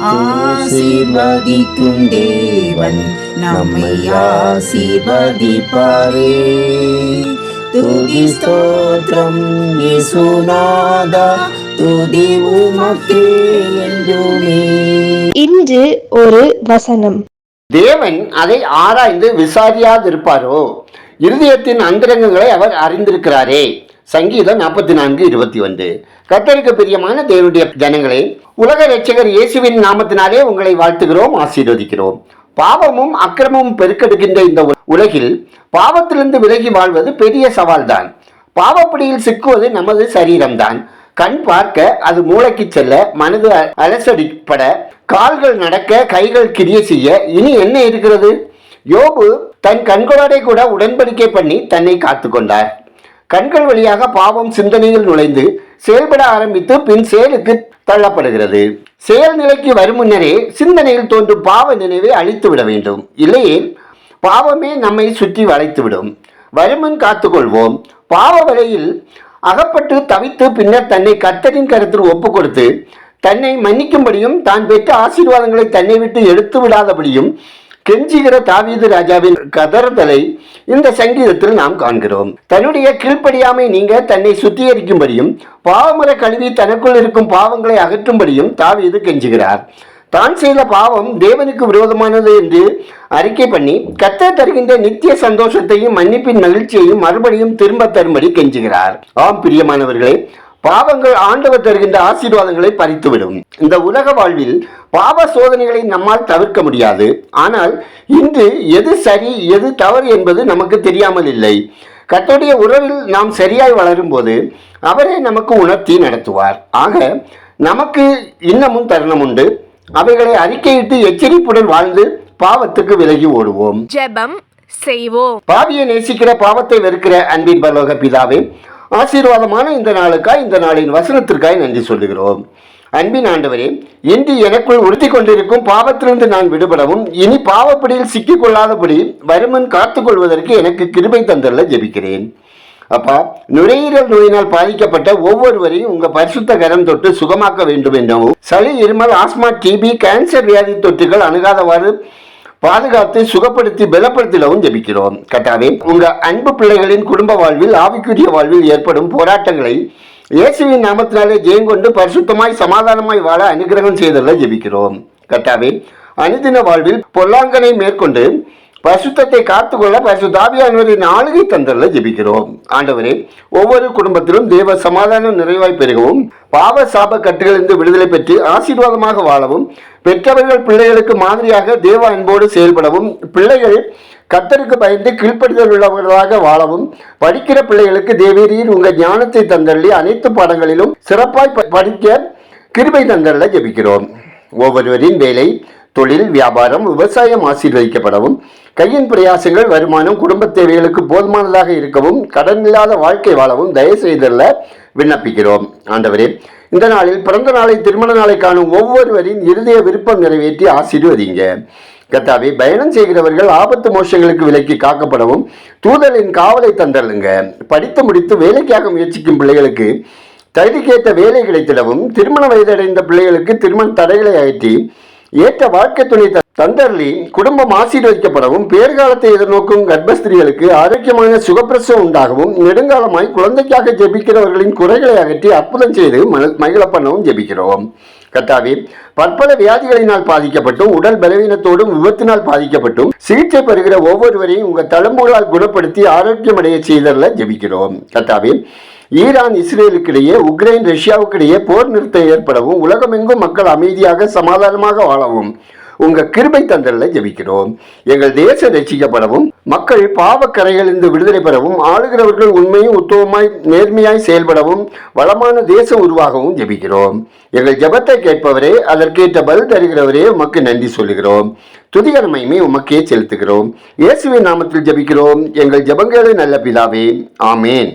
ஆசீர்வதிக்கும் தேவன் நம்மை ஆசீர்வதிப்பாரே. துதி ஸ்தோத்திரம் இயேசுநாதா துதி உமக்கே என்றுமே. இன்று ஒரு வசனம். தேவன் அதை ஆராய்ந்து விசாரியாதிருப்பாரோ? இருதயத்தின் அந்தரங்கங்களை அவர் அறிந்திருக்கிறாரே. சங்கீதம் நாற்பத்தி நான்கு இருபத்தி ஒன்று. கத்தருக்கு பிரியமான தேவனுடைய ஜனங்களே உலக ரட்சகர் இயேசுவின் நாமத்தினாலே உங்களை வாழ்த்துகிறோம் ஆசீர்வதிக்கிறோம். பாவமும் அக்கிரமமும் பெருக்கெடுக்கின்ற இந்த உலகில் பாவத்திலிருந்து விலகி வாழ்வது பெரிய சவால்தான். பாவப்படியில் சிக்குவது நமது சரீரம்தான். கண் பார்க்க அது மூளைக்கு செல்ல மனது அ- அலசடிப்பட கால்கள் நடக்க கைகள் கிரிய செய்ய இனி என்ன இருக்கிறது? யோபு தன் கண்களோட கூட உடன்படிக்கை பண்ணி தன்னை காத்து கொண்டார் கண்கள் வழியாக பாவம் சிந்தனையில் நுழைந்து செயல்பட ஆரம்பித்து பின் செயலுக்கு தள்ளப்படுகிறது. செயல் நிலைக்கு வரும் முன்னரே சிந்தனையில் தோன்றும் பாவ நினைவை அழித்து விட வேண்டும். இல்லையே பாவமே நம்மை சுற்றி வளைத்துவிடும் வருமுன் காத்துக்கொள்வோம். பாவ வழியில் அகப்பட்டு தவித்து பின்னர் தன்னை கர்த்தரின் கருத்தில் ஒப்பு கொடுத்து தன்னை மன்னிக்கும்படியும் தான் பெற்ற ஆசீர்வாதங்களை தன்னை விட்டு எடுத்து விடாதபடியும் கெஞ்சுகிற தாவீது ராஜாவின் கதறுதலை இந்த சங்கீதத்தில் நாம் காண்கிறோம். தன்னுடைய கீழ்ப்படியாமை நீங்க தன்னை சுத்திகரிக்கும்படியும் பாவமுறை கழுவி தனக்குள் இருக்கும் பாவங்களை அகற்றும்படியும் தாவீது கெஞ்சுகிறார். தான் செய்த பாவம் தேவனுக்கு விரோதமானது என்று அறிக்கை பண்ணி கத்த தருகின்ற நித்திய சந்தோஷத்தையும் மன்னிப்பின் மகிழ்ச்சியையும் மறுபடியும் திரும்ப தரும்படி கெஞ்சுகிறார். ஆம் பிரியமானவர்களே பாவங்கள் ஆண்டவர் தருகின்ற ஆசீர்வாதங்களை பறித்துவிடும். இந்த உலக வாழ்வில் பாவ சோதனைகளை நம்மால் தவிர்க்க முடியாது. ஆனால் இன்று எது சரி எது தவறு என்பது நமக்கு தெரியாமல் இல்லை. கர்த்தருடைய உறவில் நாம் சரியாய் வளரும்போது அவரே நமக்கு உணர்த்தி நடத்துவார். ஆக நமக்கு இன்னமும் தருணம் உண்டு. அவைகளை அறிக்கையிட்டு எச்சரிப்புடன் வாழ்ந்து பாவத்துக்கு விலகி ஓடுவோம். ஜெபம் செய்வோம். பாவியை நேசிக்கிற பாவத்தை வெறுக்கிற அன்பின் பரலோக பிதாவே ஆசீர்வாதமான இந்த நாளுக்காய் இந்த நாளின் வசனத்திற்காய் நன்றி சொல்லுகிறோம். அன்பின் ஆண்டவரே இன்று எனக்குள் உறுத்தி கொண்டிருக்கும் பாவத்திலிருந்து நான் விடுபடவும் இனி பாவப்படியில் சிக்கிக் கொள்ளாதபடி வருமன் காத்துக்கொள்வதற்கு எனக்கு கிருபை தந்தல்ல ஜெபிக்கிறேன். அப்பா நுரையீரல் நோயினால் பாதிக்கப்பட்ட ஒவ்வொருவரையும் உங்க பரிசுத்த கரம் தொட்டு சுகமாக்க வேண்டும் எனவும் சளி இருமல் ஆஸ்மா டிபி கேன்சர் வியாதி தொற்றுகள் அணுகாதவாறு பாதுகாத்து சுகப்படுத்தி பலப்படுத்திடவும் ஜெபிக்கிறோம். கட்டாவே உங்க அன்பு பிள்ளைகளின் குடும்ப வாழ்வில் ஆவிக்குரிய வாழ்வில் ஏற்படும் போராட்டங்களை இயேசுவின் நாமத்தினாலே ஜெயங்கொண்டு பரிசுத்தமாய் சமாதானமாய் வாழ அனுகிரகம் செய்தல்ல ஜெபிக்கிறோம். கட்டாவே அனுதின வாழ்வில் பொல்லாங்கனை மேற்கொண்டு பரிசுத்தத்தை காத்துக்கொள்ள பரிசுத்தாவியானவரின் ஆளுகை தந்தல்ல ஜெபிக்கிறோம். ஆண்டவரே ஒவ்வொரு குடும்பத்திலும் தேவ சமாதானம் நிறைவாய் பெருகவும் பாவ சாப கட்டுகளிலிருந்து விடுதலை பெற்று ஆசீர்வாதமாக வாழவும் பெற்றவர்கள் பிள்ளைகளுக்கு மாதிரியாக தேவ அன்போடு செயல்படவும் பிள்ளைகள் கத்தருக்கு பயந்து கீழ்ப்படுதல் உள்ளவர்களாக வாழவும் படிக்கிற பிள்ளைகளுக்கு தேவேரியில் உங்கள் ஞானத்தை தந்தள்ளி அனைத்து பாடங்களிலும் சிறப்பாய் படிக்க கிருபை தந்தல்ல ஜெபிக்கிறோம். ஒவ்வொருவரின் வேலை தொழில் வியாபாரம் விவசாயம் ஆசீர்வதிக்கப்படவும் கையின் பிரயாசங்கள் வருமானம் குடும்ப தேவைகளுக்கு போதுமானதாக இருக்கவும் கடன் இல்லாத வாழ்க்கை வாழவும் தயவு செய்தல்ல விண்ணப்பிக்கிறோம். ஆண்டவரே இந்த நாளில் பிறந்த நாளை திருமண நாளை காணும் ஒவ்வொருவரின் இருதய விருப்பம் நிறைவேற்றி ஆசீர்வதிங்க. கத்தாவே பயணம் செய்கிறவர்கள் ஆபத்து மோஷங்களுக்கு விலக்கி காக்கப்படவும் தூதலின் காவலை தந்தருங்க படித்து முடித்து வேலைக்காக முயற்சிக்கும் பிள்ளைகளுக்கு தகுதிக்கேற்ற வேலை கிடைத்திடவும் திருமண வயதடைந்த பிள்ளைகளுக்கு திருமண தடைகளை அகற்றி ஏற்ற வாழ்க்கை துணை தந்தர்லி குடும்பம் ஆசீர்வதிக்கப்படவும் பேர்காலத்தை எதிர்நோக்கும் கர்ப்பஸ்திரிகளுக்கு ஆரோக்கியமான சுகப்பிரசவம் உண்டாகவும் நெடுங்காலமாய் குழந்தைக்காக ஜெபிக்கிறவர்களின் குறைகளை அகற்றி அற்புதம் செய்து மன- மகிழ பண்ணவும் ஜெபிக்கிறோம். கத்தாவி பற்பல வியாதிகளினால் பாதிக்கப்பட்டும் உடல் பலவீனத்தோடும் விபத்தினால் பாதிக்கப்பட்டும் சிகிச்சை பெறுகிற ஒவ்வொருவரையும் உங்கள் தழும்புகளால் குணப்படுத்தி ஆரோக்கியமடைய செய்தல்ல ஜெபிக்கிறோம். கத்தாவி ஈரான் இஸ்ரேலுக்கிடையே உக்ரைன் ரஷ்யாவுக்கிடையே போர் நிறுத்தம் ஏற்படவும் உலகமெங்கும் மக்கள் அமைதியாக சமாதானமாக வாழவும் உங்க கிருபை தந்தல்ல ஜெபிக்கிறோம். எங்கள் தேசம் ரசிக்கப்படவும் மக்கள் பாவக்கரைகளிலிருந்து விடுதலை பெறவும் ஆளுகிறவர்கள் உண்மையும் உத்தவமாய் நேர்மையாய் செயல்படவும் வளமான தேசம் உருவாகவும் ஜெபிக்கிறோம். எங்கள் ஜபத்தை கேட்பவரே அதற்கேற்ற பதில் தருகிறவரே உமக்கு நன்றி சொல்லுகிறோம். துதிகரமையுமே உமக்கே செலுத்துகிறோம். இயேசுவின் நாமத்தில் ஜெபிக்கிறோம். எங்கள் ஜெபங்களை நல்ல பிதாவே. ஆமேன்.